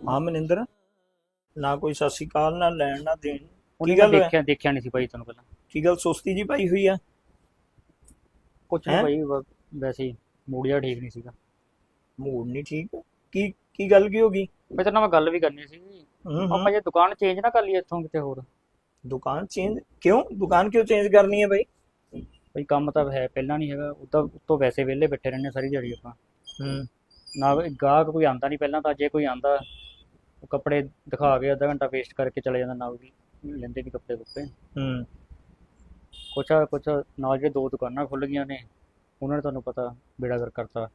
ਹਾਂ ਮਨਿੰਦਰ ਨਾ ਕੋਈ ਸਤਿ ਸ਼੍ਰੀ ਅਕਾਲ ਨਾ ਲੈਣ ਨਾ ਦੇਣ ਕੀ ਗੱਲ ਹੋਇਆ? ਦੇਖਿਆ ਦੇਖਿਆ ਨਹੀਂ ਸੀ ਭਾਈ ਤੁਹਾਨੂੰ ਪਹਿਲਾਂ ਕੀ ਗੱਲ ਸੁਸਤੀ ਜੀ ਪਾਈ ਹੋਈ ਆ? ਕੁਛ ਹੈਂ? ਨਹੀਂ ਭਾਈ ਬ- ਵੈਸੇ ਹੀ ਮੂਡ ਜਿਹਾ ਠੀਕ ਨਹੀਂ ਸੀਗਾ। ਮੂਡ ਨਹੀਂ ਠੀਕ? ਕੀ ਕੀ ਗੱਲ ਕੀ ਹੋ ਗਈ? ਮੈਂ ਤੇਰੇ ਨਾਲ ਮੈਂ ਗੱਲ ਵੀ ਕਰਨੀ ਸੀ। ਹੂੰ ਹੂੰ। ਆਪਾਂ ਜੇ ਦੁਕਾਨ ਚੇਂਜ ਨਾ ਕਰ ਲਈਏ ਇੱਥੋਂ ਕਿਤੇ ਹੋਰ। ਦੁਕਾਨ ਚੇਂਜ ਕਿਉਂ? ਦੁਕਾਨ ਕਿਉਂ ਚੇਂਜ ਕਰਨੀ ਹੈ ਬਈ? ਭਾਈ ਕੰਮ ਤਾਂ ਹੈ ਪਹਿਲਾਂ ਨਹੀਂ ਹੈਗਾ। ਉਦੋਂ ਉੱਤੋਂ ਵੈਸੇ ਵਿਹਲੇ ਬੈਠੇ ਰਹਿੰਦੇ ਸਾਰੀ ਦਿਹਾੜੀ ਆਪਾਂ। ਹੂੰ। ਨਾ ਕੋਈ ਗਾਹਕ ਕੋਈ ਆਂਦਾ ਨਹੀਂ ਪਹਿਲਾਂ ਤਾਂ ਜੇ ਕੋਈ ਆਂਦਾ ਉਹ ਕੱਪੜੇ ਦਿਖਾ ਕੇ ਅੱਧਾ ਘੰਟਾ ਵੇਸਟ ਕਰਕੇ ਚਲੇ ਜਾਂਦਾ ਨਾਲ ਵੀ ਲੈਂਦੇ ਨਹੀਂ ਕੱਪੜੇ ਕੁੱਪੜੇ ਹੂੰ। ਕੁਛ ਆ ਕੁਛ ਨਾਲ ਜਿਹੜੇ ਦੋ ਦੁਕਾਨਾਂ ਖੁੱਲ ਗਈਆਂ ਨੇ ਉਹਨਾਂ ਨੇ ਤੁਹਾਨੂੰ ਪਤਾ ਬੇੜਾ ਕਰ ਕਰਤਾ।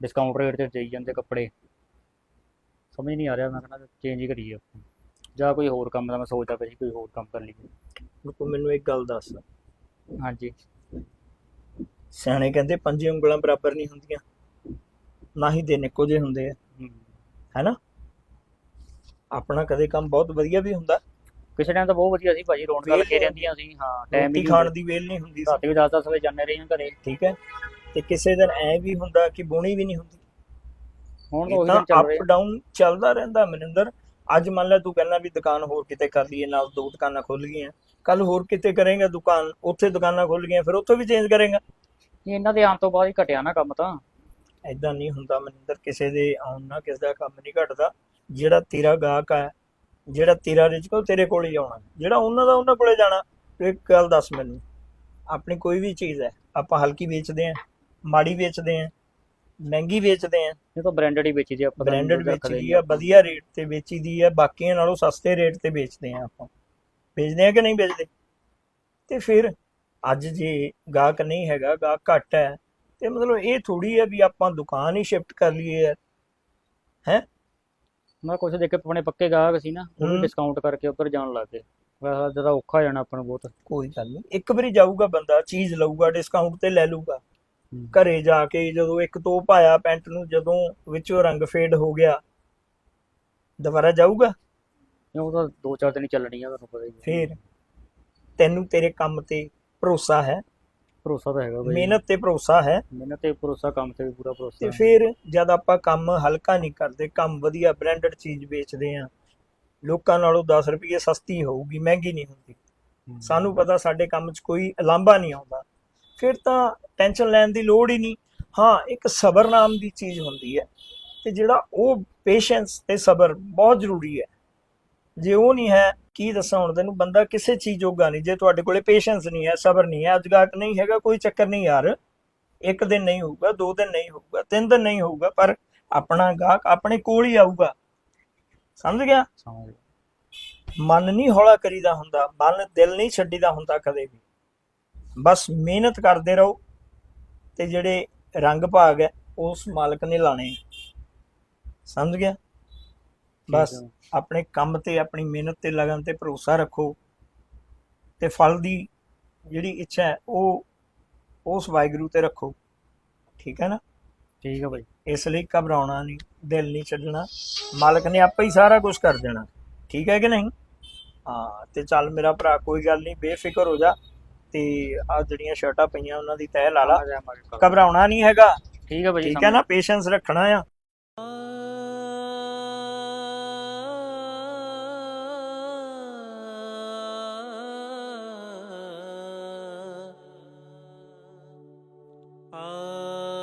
ਡਿਸਕਾਊਂਟ ਰੇਟ ਤੇ ਦੇਈ ਜਾਂਦੇ ਕੱਪੜੇ। ਸਮਝ ਨਹੀਂ ਆ ਰਿਹਾ ਮੈਂ ਕਹਿੰਦਾ ਚੇਂਜ ਹੀ ਕਰੀਏ ਆਪਾਂ। ਜਾਂ ਕੋਈ ਹੋਰ ਕੰਮ ਦਾ ਮੈਂ ਸੋਚਦਾ ਪਿਆ ਸੀ ਕੋਈ ਹੋਰ ਕੰਮ ਕਰ ਲਈਏ। ਤੂੰ ਮੈਨੂੰ ਇੱਕ ਗੱਲ ਦੱਸ। ਹਾਂਜੀ। ਸਿਆਣੇ ਕਹਿੰਦੇ ਪੰਜੇ ਉਂਗਲਾਂ ਬਰਾਬਰ ਨਹੀਂ ਹੁੰਦੀਆਂ ਨਾ ਹੀ ਦਿਨ ਇੱਕੋ ਜਿਹੇ ਹੁੰਦੇ ਆ। ਹਮ। ਹੈਨਾ? ਆਪਣਾ ਕਦੇ ਕੰਮ ਬਹੁਤ ਵਧੀਆ ਵੀ ਹੁੰਦਾ ਕਿਸੇ ਟਾਈਮ ਤਾਂ ਬਹੁਤ ਵਧੀਆ ਸੀ ਭਾਜੀ ਰੌਣਕਾਂ ਲੱਗੇ ਰਹਿੰਦੀਆਂ ਸੀ ਹਾਂ ਟਾਈਮ ਹੀ ਖਾਣ ਦੀ ਵੇਲ ਨਹੀਂ ਹੁੰਦੀ ਸੀ। ਰਾਤੀ ਵੀ 10-10 ਵਜੇ ਜਾਂਦੇ ਰਹੇ ਹਾਂ ਘਰੇ। ਠੀਕ ਹੈ। ਤੇ ਕਿਸੇ ਦਿਨ ਐ ਵੀ ਹੁੰਦਾ ਕਿ ਬੋਣੀ ਵੀ ਨਹੀਂ ਹੁੰਦੀ। ਹੁਣ ਤਾਂ ਉਹੀ ਦਿਨ ਚੱਲ ਅਪ ਰਹੇ ਡਾਊਨ ਚੱਲਦਾ ਰਹਿੰਦਾ ਮਨਿੰਦਰ। ਅੱਜ ਮੰਨ ਲੈ ਤੂੰ ਕਹਿੰਦਾ ਵੀ ਦੁਕਾਨ ਹੋਰ ਕਿਤੇ ਕਰ ਲਈਏ ਨਾਲ ਦੋ ਦੁਕਾਨਾਂ ਖੁੱਲ ਗਈਆਂ। ਕੱਲ ਹੋਰ ਕਿਤੇ ਕਰੇਗਾ ਦੁਕਾਨ ਉੱਥੇ ਦੁਕਾਨਾਂ ਖੁੱਲ ਗਈਆਂ ਫਿਰ ਉੱਥੋਂ ਵੀ ਚੇਂਜ ਕਰੇਗਾ। ਇਹਨਾਂ ਦੇ ਆਉਣ ਤੋਂ ਬਾਅਦ ਹੀ ਘਟਿਆ ਨਾ ਕੰਮ ਤਾਂ। ਐਦਾਂ ਨਹੀਂ ਹੁੰਦਾ ਮਨਿੰਦਰ ਕਿਸੇ ਦੇ ਆਉਣ ਨਾਲ ਕਿਸੇ ਦਾ ਕੰਮ ਨਹੀਂ ਘਟਦਾ। ਜਿਹੜਾ ਤੇਰਾ ਗਾਹਕ ਹੈ ਜਿਹੜਾ ਤੇਰਾ ਰਿਜਕ ਉਹ ਤੇਰੇ ਕੋਲ ਹੀ ਆਉਣਾ। ਜਿਹੜਾ ਉਹਨਾਂ ਦਾ ਉਹਨਾਂ ਕੋਲੇ ਜਾਣਾ ਇੱਕ ਗੱਲ ਦੱਸ ਮੈਨੂੰ। ਆਪਣੀ ਕੋਈ ਵੀ ਚੀਜ਼ ਹੈ ਆਪਾਂ ਹਲਕੀ ਵੇਚਦੇ ਆਂ ਮਾੜੀ ਵੇਚਦੇ ਆਂ ਮਹਿੰਗੀ ਵੇਚਦੇ ਆਂ ਇਹ ਤਾਂ ਬ੍ਰਾਂਡਡ ਹੀ ਵੇਚੀ ਦੀ ਆਪਾਂ ਬ੍ਰਾਂਡਡ ਨਹੀਂ ਆ ਵਧੀਆ ਰੇਟ ਤੇ ਵੇਚੀ ਦੀ ਆ ਬਾਕੀਆਂ ਨਾਲੋਂ ਸਸਤੇ ਰੇਟ ਤੇ ਵੇਚਦੇ ਆ ਆਪਾਂ। ਵੇਚਦੇ ਆ ਕਿ ਨਹੀਂ ਵੇਚਦੇ? ਤੇ ਫਿਰ ਅੱਜ ਜੇ ਗਾਹਕ ਨਹੀਂ ਹੈਗਾ ਗਾਹਕ ਘੱਟ ਹੈ ਤੇ ਮਤਲਬ ਇਹ ਥੋੜੀ ਹੈ ਵੀ ਆਪਾਂ ਦੁਕਾਨ ਹੀ ਸ਼ਿਫਟ ਕਰ ਲਈਏ। ਯਾਰ ਮੈਂ ਕੁਛ ਦੇਖ ਕੇ ਆਪਣੇ ਪੱਕੇ ਗਾਹਕ ਸੀ ਨਾ ਉਹ ਵੀ ਹੂੰ। ਡਿਸਕਾਊਂਟ ਕਰਕੇ ਉੱਧਰ ਜਾਣ ਲੱਗ ਗਏ। ਵੈਸੇ ਜ਼ਿਆਦਾ ਔਖਾ ਹੋ ਜਾਣਾ ਆਪਾਂ ਨੂੰ ਬਹੁਤ। ਕੋਈ ਗੱਲ ਨਹੀਂ ਇੱਕ ਵਾਰੀ ਜਾਊਗਾ ਬੰਦਾ ਚੀਜ਼ ਲਊਗਾ ਡਿਸਕਾਊਂਟ ਤੇ ਲੈ ਲਊਗਾ। ਘਰੇ ਜਾ ਕੇ ਜਦੋਂ ਇੱਕ ਤੋਂ ਪਾਇਆ ਪੈਂਟ ਨੂੰ ਜਦੋਂ ਵਿੱਚੋਂ ਰੰਗ ਫੇਡ ਹੋ ਗਿਆ ਦੁਬਾਰਾ ਜਾਊਗਾ? ਉਹ ਤਾਂ ਦੋ ਚਾਰ ਦਿਨ ਹੀ ਚੱਲਣੀ ਆ ਤੁਹਾਨੂੰ ਪਤਾ ਹੀ ਹੈ ਫਿਰ? ਤੈਨੂੰ ਤੇਰੇ ਕੰਮ ਤੇ ਭਰੋਸਾ ਹੈ? ਭਰੋਸਾ ਤਾਂ ਹੈਗਾ ਬਈ। ਮਿਹਨਤ ਤੇ ਭਰੋਸਾ ਹੈ। ਮਿਹਨਤ ਤੇ ਭਰੋਸਾ ਕੰਮ ਤੇ ਵੀ ਪੂਰਾ ਭਰੋਸਾ। ਤੇ ਹੈ। ਫਿਰ ਜਦ ਆਪਾਂ ਕੰਮ ਹਲਕਾ ਨਹੀਂ ਕਰਦੇ ਕੰਮ ਵਧੀਆ ਬ੍ਰਾਂਡਡ ਚੀਜ਼ ਵੇਚਦੇ ਆ ਲੋਕਾਂ ਨਾਲੋਂ 10 ਰੁਪਏ ਸਸਤੀ ਹੋਊਗੀ ਮਹਿੰਗੀ ਨਹੀਂ ਹੁੰਦੀ। ਹਮ। ਸਾਨੂੰ ਪਤਾ ਸਾਡੇ ਕੰਮ 'ਚ ਕੋਈ ਅਲਾਂਭਾ ਨਹੀਂ ਆਉਂਦਾ। ਫਿਰ ਤਾਂ ਟੈਨਸ਼ਨ ਲੈਣ ਦੀ ਲੋੜ ਹੀ ਨਹੀਂ। ਹਾਂ ਇੱਕ ਸਬਰ ਨਾਮ ਦੀ ਚੀਜ਼ ਹੁੰਦੀ ਹੈ ਤੇ ਜਿਹੜਾ ਉਹ ਪੇਸ਼ੈਂਸ ਤੇ ਸਬਰ ਬਹੁਤ ਜ਼ਰੂਰੀ ਹੈ। ਜੇ ਉਹ ਨਹੀਂ ਹੈ ਕੀ ਦੱਸਾਂ ਹੁਣ ਤੈਨੂੰ? ਬੰਦਾ ਕਿਸੇ ਚੀਜ਼ ਜੋਗਾ ਨਹੀਂ ਜੇ ਤੁਹਾਡੇ ਕੋਲੇ ਪੇਸ਼ੈਂਸ ਨਹੀਂ ਹੈ ਸਬਰ ਨਹੀਂ ਹੈ ਅੱਜ ਗਾਹਕ ਨਹੀਂ ਹੈਗਾ ਕੋਈ ਚੱਕਰ ਨਹੀਂ ਯਾਰ। ਇੱਕ ਦਿਨ ਨਹੀਂ ਹੋਊਗਾ ਦੋ ਦਿਨ ਨਹੀਂ ਹੋਊਗਾ ਤਿੰਨ ਦਿਨ ਨਹੀਂ ਹੋਊਗਾ ਪਰ ਆਪਣਾ ਗਾਹਕ ਆਪਣੇ ਕੋਲ ਹੀ ਆਊਗਾ। ਸਮਝ ਗਿਆ? ਸਮਝ ਗਿਆ। ਮਨ ਨਹੀਂ ਹੌਲਾ ਕਰੀਦਾ ਹੁੰਦਾ ਮਨ ਦਿਲ ਨਹੀਂ ਛੱਡੀਦਾ ਹੁੰਦਾ ਕਦੇ ਵੀ। ਬਸ ਮਿਹਨਤ ਕਰਦੇ ਰਹੋ ਤੇ ਜਿਹੜੇ ਰੰਗ ਭਾਗ ਹੈ ਉਸ ਮਾਲਕ ਨੇ ਲਾਣੇ। ਸਮਝ ਗਿਆ? ਬਸ। ਆਪਣੇ ਕੰਮ ਤੇ ਆਪਣੀ ਮਿਹਨਤ ਤੇ ਲਗਨ ਤੇ ਭਰੋਸਾ ਰੱਖੋ ਤੇ ਫਲ ਦੀ ਜਿਹੜੀ ਇੱਛਾ ਹੈ ਉਹ ਉਸ ਵਾਹਿਗੁਰੂ ਤੇ ਰੱਖੋ। ਠੀਕ ਹੈ ਨਾ? ਠੀਕ ਹੈ ਭਾਈ ਇਸ ਲਈ ਘਬਰਾਉਣਾ ਨਹੀਂ ਦਿਲ ਨਹੀਂ ਛੱਡਣਾ। ਮਾਲਕ ਨੇ ਆਪੇ ਹੀ ਸਾਰਾ ਕੁਝ ਕਰ ਦੇਣਾ। ਠੀਕ ਹੈ ਕਿ ਨਹੀਂ? ਹਾਂ ਤੇ ਚੱਲ ਮੇਰਾ ਭਰਾ ਕੋਈ ਗੱਲ ਨਹੀਂ ਬੇਫਿਕਰ ਹੋ ਜਾ ਤੇ ਆ ਜਿਹੜੀਆਂ ਸ਼ਰਟਾਂ ਪਈਆਂ ਉਹਨਾਂ ਦੀ ਤਹਿ ਲਾ ਲਾ। ਘਬਰਾਉਣਾ ਨਹੀਂ ਹੈਗਾ। ਠੀਕ ਹੈ ਭਾਈ ਠੀਕ ਹੈ ਨਾ? ਪੇਸ਼ੈਂਸ ਰੱਖਣਾ ਆ। Ah.